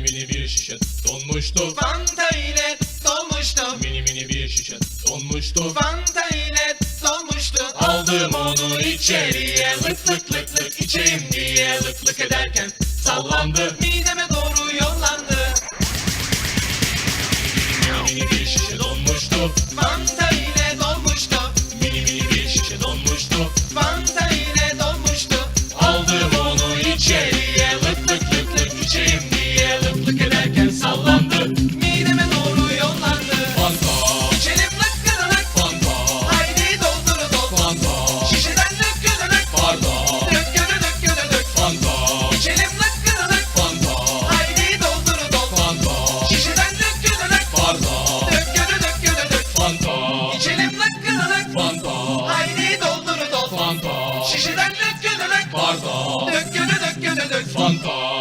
mini bir şişe donmuştu. Fanta ile dolmuştu Mini mini bir şişe donmuştu. Fanta ile dolmuştu Aldım onu içeriye. lık lık lık lık içeyim diye. Lık lık ederken sallandı. Mideme doğru yollandı. Mini mini bir şişe donmuştu. Fanta ile dolmuştu Mini mini bir şişe donmuştu. Fanta ile dolmuştu Aldım onu içeriye Şişeden dökküdü dök Pardon Dökküdü dökküdü dök Fanta